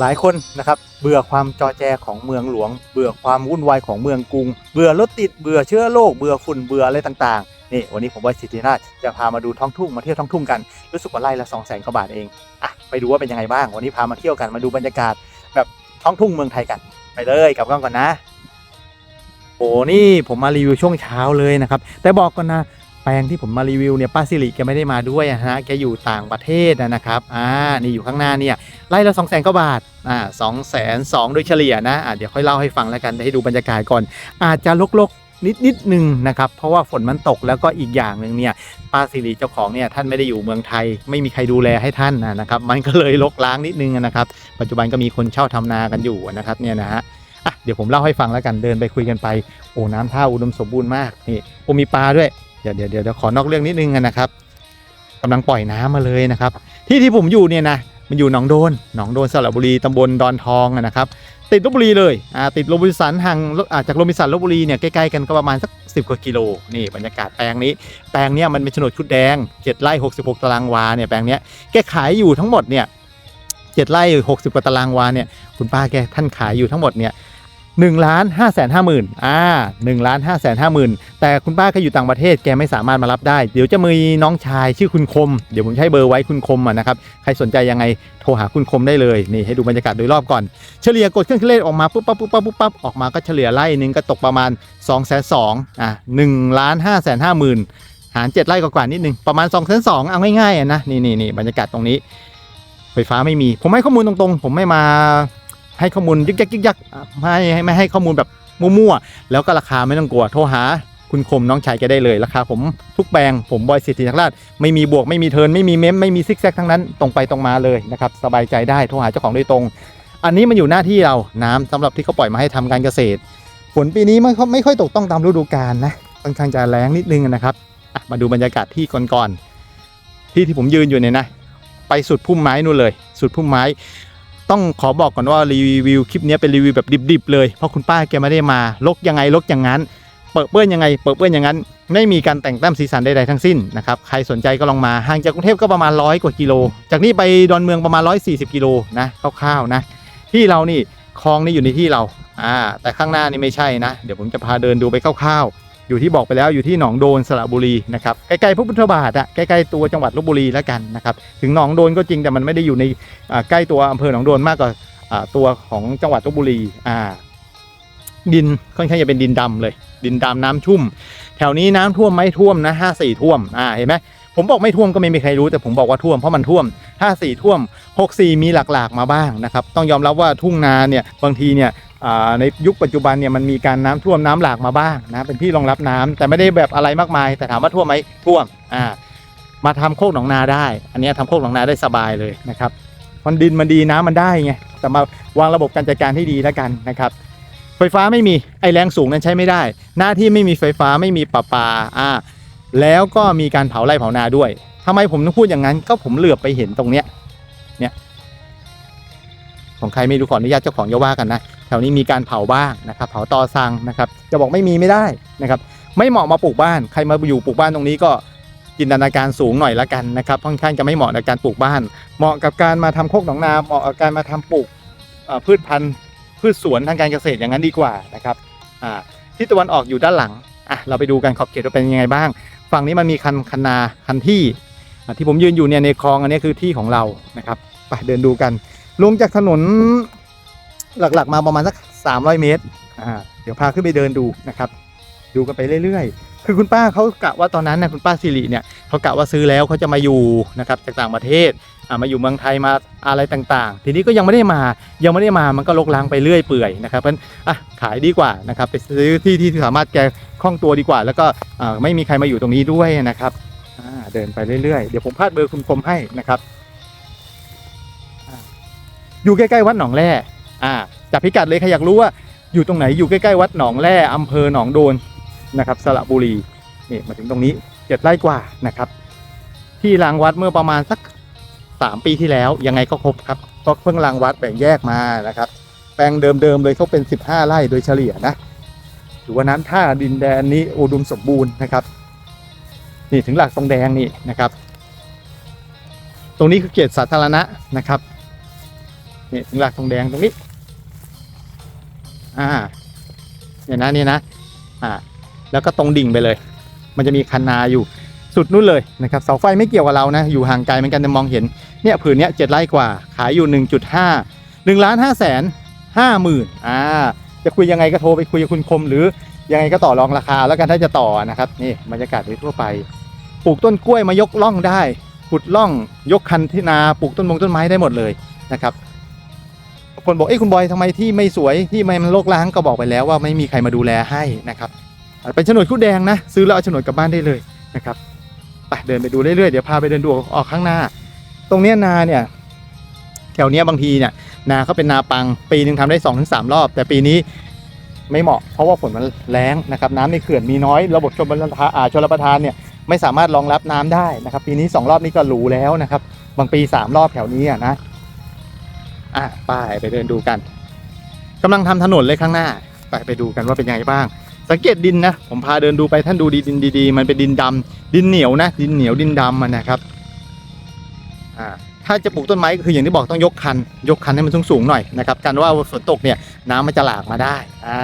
หลายคนนะครับเบื่อความจอแจของเมืองหลวง เบื่อความวุ่นวายของเมืองกรุง เบื่อรถติดเบื่อเชื้อโรคเบื่อฝุ่นเบื่ออะไรต่างๆนี่วันนี้ผมว่าสิทธิราชจะพามาดูท้องทุ่งมาเที่ยวท้องทุ่งกันรู้สึกว่าไร่ละ2 0 0 0 0 0กว่าบาทเองอะไปดูว่าเป็นยังไงบ้าง วันนี้พามาเที่ยวกันมาดูบรรยากาศแบบท้องทุ่งเมืองไทยกัน ไปเลยกลับกล้องก่อนนะโอ้นี่ผมมารีวิวช่วงเช้าเลยนะครับแต่บอกก่อนนะ แปลงที่ผมมารีวิวเนี่ยป้าสิริแกไม่ได้มาด้วยอะฮะแกอยู่ต่างประเทศนะครับอ่านี่อยู่ข้างหน้าเนี่ยไล่ละสองแสนกว่าบาทอ่าสองแสนสองโดยเฉลี่ยนะอ่าเดี๋ยวค่อยเล่าให้ฟังแล้วกันให้ดูบรรยากาศก่อน อาจจะลกนิดนิดๆนึงนะครับ เพราะว่าฝนมันตกแล้วก็อีกอย่างหนึ่งเนี่ยป้าสิริเจ้าของเนี่ยท่านไม่ได้อยู่เมืองไทย ไม่มีใครดูแลให้ท่านนะครับ มันก็เลยลกล้างนิดนึงนะครับ ปัจจุบันก็มีคนเช่าทำนากันอยู่นะครับเนี่ยนะฮะอะเดี๋ยวผมเล่าให้ฟังแล้วกันเดินไปคุยกันไป โอ้น้ำท่าอุดมสมบูรณ์มากนี่โอมีปลาด้วย เดี๋ยวเดี๋ยวเดี๋ยวขอนอกเรื่องนิดนึงนะครับกำลังปล่อยน้ำมาเลยนะครับ ที่ที่ผมอยู่เนี่ยนะมันอยู่หนองโดนหนองโดนสระบุรีตำบลดอนทองนะครับ ติดลบบุรีเลยอ่าติดโรบินสันห่างอ่าจากโรบินสันลบบุรีเนี่ยใกล้ๆกันก็ประมาณสักสิบกว่ากิโลนี่บรรยากาศแปลงนี้ แปลงเนี้ยมันเป็นโฉนดชุดแดงเจ็ดไร่หกสิบหกตารางวาเนี่ยแปลงเนี้ยแกขายอยู่ทั้งหมดเนี่ยเจ็ดไร่หกสิบกว่าตารางวาเนี่ยคุณป้าแกท่านขายอยู่ทั้งหมดเนี่ย หนึ่งล้านห้าแสนห้าหมื่นอ่าหนึ่งล้านห้าแสนห้าหมื่นแต่คุณป้าก็อยู่ต่างประเทศแกไม่สามารถมารับได้ เดี๋ยวจะมีน้องชายชื่อคุณคม เดี๋ยวผมให้เบอร์ไว้คุณคมอะนะครับ ใครสนใจยังไงโทรหาคุณคมได้เลยนี่ให้ดูบรรยากาศโดยรอบก่อน เฉลี่ยกดเครื่องคิดเลขออกมาปุ๊บปั๊บปุ๊บปั๊บปุ๊บปั๊บออกมาก็เฉลี่ยไร่หนึ่งก็ตกประมาณ2องแสนสองอะหนึ่งล้านห้าแสนห้าหมื่นหารเจ็ดไร่กว่านิดนึงประมาณ2องแสนสองเอาง่ายๆนะนี่นี่นี่บรรยากาศตรงนี้ ไฟฟ้าไม่มี ผมให้ข้อมูลตรงๆ ผมไม่มา ให้ข้อมูลยึกยักยึกยักอะไม่ให้ไม่ให้ข้อมูลแบบมั่วๆแล้วก็ราคาไม่ต้องกลัวโทรหาคุณคมน้องชายแกได้เลยราคาผมทุกแปลงผมบอยสิทธินักราชไม่มีบวกไม่มีเทิร์นไม่มีเมมไม่มีซิกแซกทั้งนั้นตรงไปตรงมาเลยนะครับสบายใจได้โทรหาเจ้าของโดยตรง อันนี้มันอยู่หน้าที่เราน้ำสำหรับที่เขาปล่อยมาให้ทำการเกษตรฝนปีนี้ไม่ค่อยไม่ค่อยตกต้องตามฤดูกาลนะค่อนข้างจะแรงนิดนึงนะครับอะมาดูบรรยากาศที่ก่อนๆที่ที่ผมยืนอยู่เนี่ยนะ ไปสุดพุ่มไม้นู่นเลย สุดพุ่มไม้ ต้องขอบอกก่อนว่ารีวิวคลิปนี้เป็นรีวิวแบบดิบๆเลยเพราะคุณป้าแกไม่ได้มาลกยังไงลกอย่างนั้น เปิดเปื้อนยังไง เปิดเปื้อนอย่างนั้น ไม่มีการแต่งแต้มสีสันใดๆทั้งสิ้นนะครับใครสนใจก็ลองมาห่างจากกรุงเทพก็ประมาณร้อยกว่ากิโล จากนี้ไปดอนเมืองประมาณ 140 กิโลนะคร่าวๆนะที่เรานี่คลองนี่อยู่ในที่เราอ่าแต่ข้างหน้านี่ไม่ใช่นะ เดี๋ยวผมจะพาเดินดูไปคร่าวๆ อยู่ที่บอกไปแล้วอยู่ที่หนองโดนสระบุรีนะครับใกล้ๆพระพุทธบาทอะใกล้ๆตัวจังหวัดลบบุรีแล้วกันนะครับถึงหนองโดนก็จริงแต่มันไม่ได้อยู่ในใกล้ตัวอำเภอหนองโดนมากกว่าตัวของจังหวัดลบบุรีอ่าดินค่อนข้างจะเป็นดินดำเลย ดินดำน้ำชุ่ม แถวนี้น้ำท่วมไหม่ท่วมนะห้าสี่ท่วมอ่าเห็นไหมผมบอกไม่ท่วมก็ไม่มีใครรู้แต่ผมบอกว่าท่วมเพราะมันท่วมห้าสี่ท่วมหกสี่มีหลากๆมาบ้างนะครับ ต้องยอมรับว่าทุ่งนาเนี่ยบางทีเนี่ย ในยุคปัจจุบันเนี่ยมันมีการน้ำท่วมน้ำหลากมาบ้างนะเป็นที่รองรับน้ำแต่ไม่ได้แบบอะไรมากมาย แต่ถามว่าท่วมไหมท่วมอ่ามาทำโคกหนองนาได้ อันนี้ยทำโคกหนองนาได้สบายเลยนะครับมันดินมันดีน้ำมันได้ไงแต่มาวางระบบการจัดการที่ดีแล้วกันนะครับ ไฟฟ้าไม่มีไอแรงสูงนั้นใช้ไม่ได้ หน้าที่ไม่มีไฟฟ้าไม่มีประปาอ่าแล้วก็มีการเผาไร่เผานาด้วยทำไมผมต้องพูดอย่างนั้นก็ผมเหลือบไปเห็นตรงเนี้ย ของใครไม่รู้ขออนุญาตเจ้าของอย่าว่ากันนะแถวนี้มีการเผาบ้างนะครับ เผาตอซังนะครับจะบอกไม่มีไม่ได้นะครับ ไม่เหมาะมาปลูกบ้าน ใครมาอยู่ปลูกบ้านตรงนี้ก็จินตนาการสูงหน่อยละกันนะครับค่อนข้างจะไม่เหมาะในการปลูกบ้าน เหมาะกับการมาทำโคกหนองนาเหมาะกับการมาทำปลูกพืชพันธุ์พืชสวนทางการเกษตรอย่างนั้นดีกว่านะครับทิศตะวันออกอยู่ด้านหลังอะเราไปดูกันขอบเขตว่าเป็นยังไงบ้าง ฝั่งนี้มันมีคันคันนาคันที่ที่ผมยืนอยู่เนี่ยในคลองอันนี้คือที่ของเรานะครับไปเดินดูกัน ลงจากถนนหลักๆ มาประมาณสัก 300 เมตรอ่าเดี๋ยวพาขึ้นไปเดินดูนะครับ ดูกันไปเรื่อยๆ คือคุณป้าเขากะว่าตอนนั้นนะคุณป้าสิริเนี่ยเขากะว่าซื้อแล้วเขาจะมาอยู่นะครับจากต่างประเทศอ่ามาอยู่เมืองไทยมาอะไรต่างๆ ทีนี้ก็ยังไม่ได้มายังไม่ได้มามันก็ลกล้างไปเรื่อยเปื่อยนะครับเพราะฉะนั้นอะขายดีกว่านะครับไปซื้อที่ที่สามารถแกคล่องตัวดีกว่า แล้วก็อ่าไม่มีใครมาอยู่ตรงนี้ด้วยนะครับอ่าเดินไปเรื่อยๆ เดี๋ยวผมพาดเบอร์คุณคมให้นะครับ อยู่ใกล้ๆวัดหนองแร่อ่าจับพิกัดเลยใครอยากรู้ว่าอยู่ตรงไหนอยู่ใกล้ๆวัดหนองแร่อำเภอหนองโดนนะครับสระบุรีนี่มาถึงตรงนี้เจ็ดไร่กว่านะครับ ที่รางวัดเมื่อประมาณสักสามปีที่แล้วยังไงก็ครบครับก็เพิ่งรางวัดแบ่งแยกมานะครับ แปลงเดิมๆเลยเขาเป็น 15 ไร่โดยเฉลี่ยนะถือว่าน้ำท่าดินแดนนี้อุดมสมบูรณ์นะครับ นี่ถึงหลักตรงแดงนี่นะครับ ตรงนี้คือเขตสาธารณะนะครับ นี่ถึงหลักทองแดงตรงนี้ อ่าเนี่ยนะนี่นะ อ่า แล้วก็ตรงดิ่งไปเลย มันจะมีคันนาอยู่สุดนู่นเลยนะครับเสาไฟไม่เกี่ยวกับเรานะอยู่ห่างไกลเหมือนกันแต่มองเห็นเนี่ยผืนเนี้ยเจ็ดไร่กว่าขายอยู่ 1.5 1ล้าน5แสน5หมื่นอ่าจะคุยยังไงก็โทรไปคุยกับคุณคม หรือยังไงก็ต่อรองราคาแล้วกันถ้าจะต่อนะครับนี่บรรยากาศโดยทั่วไป ปลูกต้นกล้วยมายกล่องได้ขุดล่องยกคันที่นาปลูกต้นมงต้นไม้ได้หมดเลยนะครับ คนบอกเอ้ยคุณบอยทำไมที่ไม่สวยที่ไม่มันโลกล้างก็บอกไปแล้วว่าไม่มีใครมาดูแลให้นะครับเป็นโฉนดคู่แดงนะ ซื้อแล้วเอาโฉนดกลับบ้านได้เลยนะครับไปเดินไปดูเรื่อยๆเดี๋ยวพาไปเดินดูออกข้างหน้า ตรงเนี้ยนาเนี่ยแถวเนี้ยบางทีเนี่ยนาเขาเป็นนาปัง ปีหนึ่งทำได้2อถึงสรอบ แต่ปีนี้ไม่เหมาะเพราะว่าฝนมันแรงนะครับน้ำในเขื่อนมีน้อยระบบชลประทานชลประทานเนี่ยไม่สามารถรองรับน้ำได้นะครับ ปีนี้ 2 รอบนี้ก็หรูแล้วนะครับ บางปี 3 รอบแถวนี้นะ อะไปไปเดินดูกันกำลังทำถนนเลยข้างหน้า ไปไปดูกันว่าเป็นยังไงบ้าง สังเกตดินนะ ผมพาเดินดูไปท่านดูดินดีๆ มันเป็นดินดำดินเหนียวนะ ดินเหนียวดินดำมันนะครับอ่าถ้าจะปลูกต้นไม้ก็คืออย่างที่บอกต้องยกคัน ยกคันให้มันสูงๆหน่อยนะครับกันว่าฝนตกเนี่ยน้ำมันจะหลากมาได้อ่า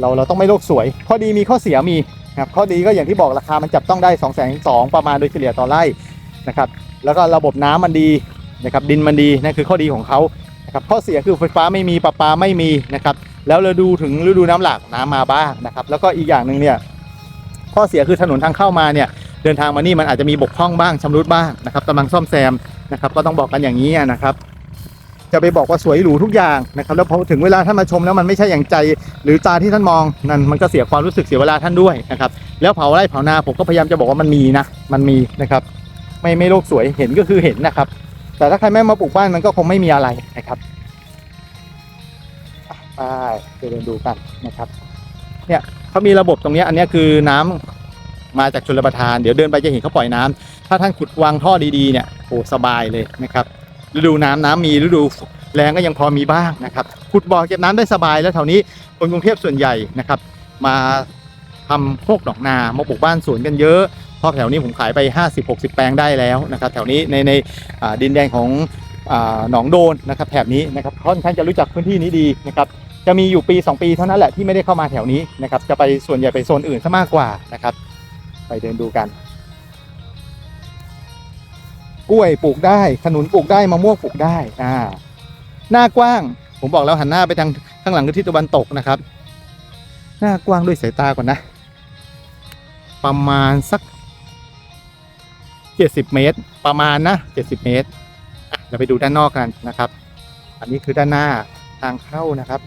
เราเราต้องไม่โลกสวย ข้อดีมีข้อเสียมีนะครับข้อดีก็อย่างที่บอกราคามันจับต้องได้2องแสนสองประมาณโดยเฉลี่ยต่อไร่นะครับแล้วก็ระบบน้ำมันดี นะครับดินมันดีนั่นคือข้อดีของเขานะครับข้อเสียคือไฟฟ้าไม่มีประปาไม่มีนะครับแล้วเราดูถึงฤดูน้ำหลากน้ำมาบ้างนะครับแล้วก็อีกอย่างหนึ่งเนี่ยข้อเสียคือถนนทางเข้ามาเนี่ยเดินทางมานี่มันอาจจะมีบกพร่องบ้างชำรุดบ้างนะครับกำลังซ่อมแซมนะครับก็ต้องบอกกันอย่างนี้นะครับจะไปบอกว่าสวยหรูทุกอย่างนะครับแล้วพอถึงเวลาท่านมาชมแล้วมันไม่ใช่อย่างใจ หรือตาที่ท่านมองนั่นมันก็เสียความรู้สึกเสียเวลาท่านด้วยนะครับแล้วเผาไร่เผานาผมก็พยายามจะบอกว่ามันมีนะมันมีนะครับ ไม่ไม่โลกสวยเห็นก็คือเห็นนะครับ แต่ถ้าใครไม่มาปลูกบ้านมันก็คงไม่มีอะไรนะครับไปเดินดูกันนะครับ เนี่ยเขามีระบบตรงนี้อันนี้คือน้ำมาจากชลประทาน เดี๋ยวเดินไปจะเห็นเขาปล่อยน้ำถ้าท่านขุดวางท่อดีๆเนี่ยโอ้สบายเลยนะครับฤดูน้ำน้ำมีฤดูแรงก็ยังพอมีบ้างนะครับขุดบ่อเก็บน้ำได้สบายแล้วแถวนี้คนกรุงเทพส่วนใหญ่นะครับ มาทำโคกดอกนามาปลูกบ้านสวนกันเยอะ เพราะแถวนี้ผมขายไป 50-60 แปลงได้แล้วนะครับ แถวนี้ในในดินแดงของอหนองโดนนะครับแถบนี้นะครับค่อนข้างจะรู้จักพื้นที่นี้ดีนะครับจะมีอยู่ปี 2 ปีเท่านั้นแหละที่ไม่ได้เข้ามาแถวนี้นะครับจะไปส่วนใหญ่ไปโซนอื่นซะมากกว่านะครับ ไปเดินดูกัน กล้วยปลูกได้ขนุนปลูกได้มะม่วงปลูกได้อ่าหน้ากว้าง ผมบอกแล้วหันหน้าไปทางข้างหลังคือทิศตะวันตกนะครับ หน้ากว้างด้วยสายตาก่อนนะ ประมาณสัก 70 เมตร ประมาณนะ 70 เมตรอะเดี๋ยวไปดูด้านนอกกันนะครับ อันนี้คือด้านหน้าทางเข้านะครับ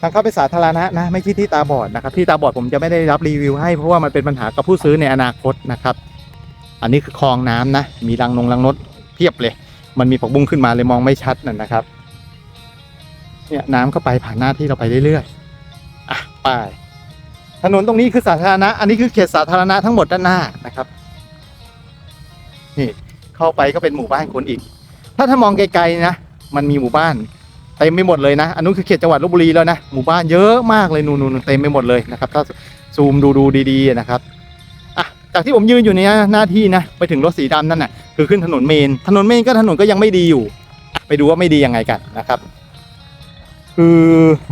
ทางเข้าเป็นสาธารณะนะ ไม่ใช่ที่ตาบอดนะครับ ที่ตาบอดผมจะไม่ได้รับรีวิวให้เพราะว่ามันเป็นปัญหากับผู้ซื้อในอนาคตนะครับ อันนี้คือคลองน้ำนะ มีรังนงรังนดเพียบเลย มันมีผักบุ้งขึ้นมาเลยมองไม่ชัดนั่นนะครับ เนี่ยน้ำก็ไปผ่านหน้าที่เราไปเรื่อยๆ อะไปถนนตรงนี้คือสาธารณะ อันนี้คือเขตสาธารณะทั้งหมดด้านหน้านะครับ นี่เข้าไปก็เป็นหมู่บ้านคนอีก ถ้าถ้ามองไกลๆนะมันมีหมู่บ้านเต็มไปหมดเลยนะอันนู้นคือเขตจังหวัดลบบุรีแล้วนะหมู่บ้านเยอะมากเลยนูนๆเต็มไปหมดเลยนะครับถ้าซูมดูดูดีๆนะครับอะจากที่ผมยืนอยู่เนี้ยหน้าที่นะไปถึงรถสีดำนั่นน่ะคือขึ้นถนนเมน ถนนเมนก็ถนนก็ยังไม่ดีอยู่ ไปดูว่าไม่ดียังไงกันนะครับ คือ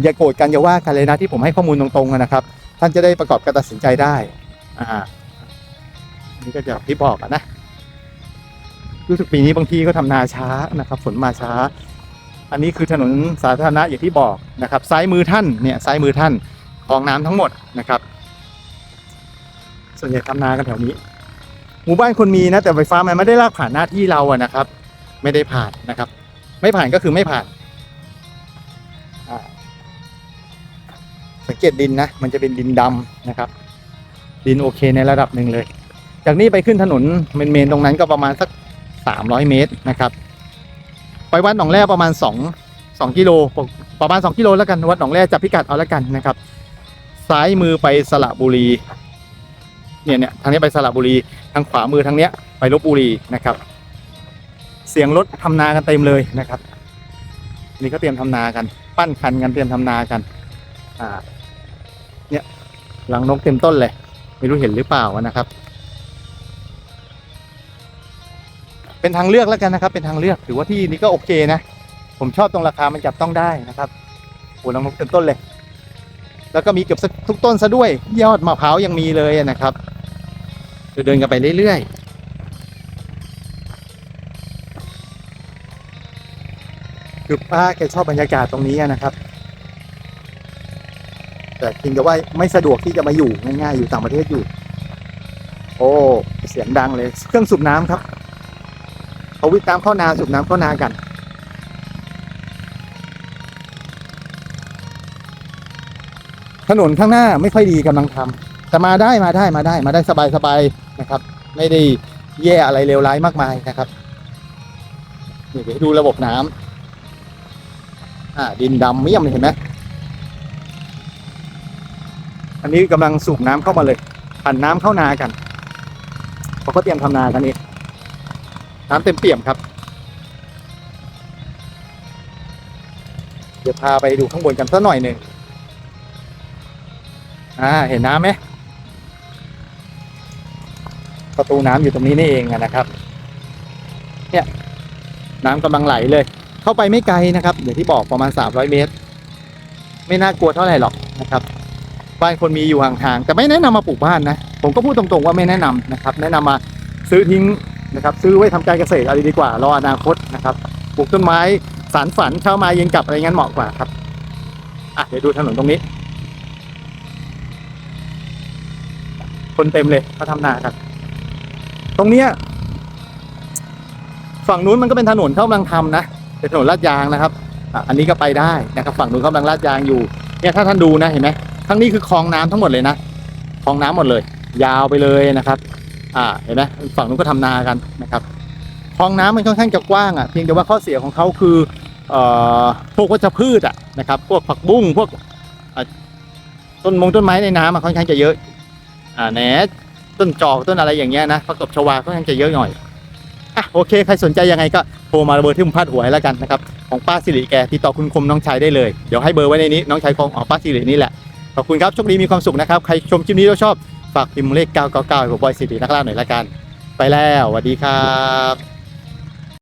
อย่าโกรธกันอย่าว่ากันเลยนะที่ผมให้ข้อมูลตรงๆนะครับ ท่านจะได้ประกอบการตัดสินใจได้อ่านี่ก็จะที่บอกนะ รู้สึกปีนี้บางทีก็ทำนาช้านะครับฝนมาช้า อันนี้คือถนนสาธารณะอย่างที่บอกนะครับ ซ้ายมือท่านเนี่ยซ้ายมือท่านคลองน้ำทั้งหมดนะครับ ส่วนใหญ่ทำนากันแถวนี้ หมู่บ้านคนมีนะแต่ไฟฟ้ามันไม่ได้ลากผ่านหน้าที่เราอะนะครับ ไม่ได้ผ่านนะครับ ไม่ผ่านก็คือไม่ผ่านสังเกตดินนะมันจะเป็นดินดำนะครับ ดินโอเคในระดับหนึ่งเลย จากนี้ไปขึ้นถนนเมนๆตรงนั้นก็ประมาณสัก 300 เมตรนะครับ ไปวัดหนองแร่ประมาณ 2 2กิโลประมาณ 2 กิโลแล้วกันวัดหนองแร่จับพิกัดเอาแล้วกันนะครับ ซ้ายมือไปสระบุรีเนี่ยเนี่ยทางนี้ไปสระบุรีทางขวามือทางเนี้ยไปลบบุรีนะครับ เสียงรถทำนากันเต็มเลยนะครับ นี่ก็เตรียมทำนากัน ปั้นคันกันเตรียมทำนากัน อ่า เนี่ยหลังนกเต็มต้นเลย ไม่รู้เห็นหรือเปล่านะครับ เป็นทางเลือกแล้วกันนะครับ เป็นทางเลือกถือว่าที่นี้ก็โอเคนะ ผมชอบตรงราคามันจับต้องได้นะครับโอ้ลองนกเต็มต้นเลย แล้วก็มีเกือบทุกต้นซะด้วย ยอดมะพร้าวยังมีเลยนะครับเดินกันไปเรื่อยๆคือป้าแกชอบบรรยากาศตรงนี้นะครับ แต่จริงแต่ว่าไม่สะดวกที่จะมาอยู่ง่ายๆอยู่ต่างประเทศอยู่ โอ้ เสียงดังเลย เครื่องสูบน้ำครับ เขาวิทย์น้ำเข้านาสูบน้ำเข้านากัน ถนนข้างหน้าไม่ค่อยดีกำลังทำแต่มาได้มาได้มาได้มาได้สบายสบายๆนะครับ ไม่ได้แย่อะไรเลวร้ายมากมายนะครับนี่เดี๋ยวดูระบบน้ำอ่า ดินดำเมี่ยมเห็นไหมอันนี้กำลังสูบน้ำเข้ามาเลยผ่านน้ำเข้านากันเพราะเขาเตรียมทำนากันนี่ น้ำเต็มเปี่ยมครับ เดี๋ยวพาไปดูข้างบนกันสักหน่อยหนึ่งอ่าเห็นน้ำไหมประตูน้ำอยู่ตรงนี้นี่เองนะครับ เนี่ยน้ำกำลังไหลเลย เข้าไปไม่ไกลนะครับอย่างที่บอกประมาณ 300 เมตร ไม่น่ากลัวเท่าไหร่หรอกนะครับ บ้านคนมีอยู่ห่างๆแต่ไม่แนะนำมาปลูกบ้านนะ ผมก็พูดตรงๆว่าไม่แนะนำนะครับ แนะนำมาซื้อทิ้ง นะครับซื้อไว้ทำการเกษตรอะไรดีกว่ารออนาคตนะครับปลูกต้นไม้สารฝันเช้ามาเย็นกลับอะไรงั้นเหมาะกว่าครับอะเดี๋ยวดูถนนตรงนี้ คนเต็มเลยเขาทำนากันตรงเนี้ยฝั่งนู้นมันก็เป็นถนนเขากำลังทำนะเป็นถนนลาดยางนะครับอะอันนี้ก็ไปได้นะครับ ฝั่งนู้นเขากำลังลาดยางอยู่เนี่ยถ้าท่านดูนะเห็นไหมทั้งนี้คือคลองน้ำทั้งหมดเลยนะคลองน้ำหมดเลย ยาวไปเลยนะครับ อ่าเห็นไหมฝั่งนู้นก็ทำนากันนะครับคลองน้ำมันค่อนข้างจะกว้างอะเพียงแต่ว่าข้อเสียของเขาคือเอ่อพวกวัชพืชอะนะครับพวกผักบุ้งพวกต้นมงต้นไม้ในน้ำมันค่อนข้างจะเยอะอ่าแหนต้นจอกต้นอะไรอย่างเงี้ยนะผักตบชวาค่อนข้างจะเยอะหน่อยอะโอเคใครสนใจยังไงก็โทรมาเบอร์ที่ผมพาดหัวให้แล้วกันนะครับของป้าสิริแกติดต่อคุณคมน้องชายได้เลยเดี๋ยวให้เบอร์ไว้ในนี้น้องชายของอ๋อป้าสิรินี่แหละขอบคุณครับโชคดีมีความสุขนะครับใครชมคลิปนี้แล้วชอบ ฝากพิมพ์เลข 999ให้ผมบอยสิรินักล่าหน่อยละกัน ไปแล้วสวัสดีครับ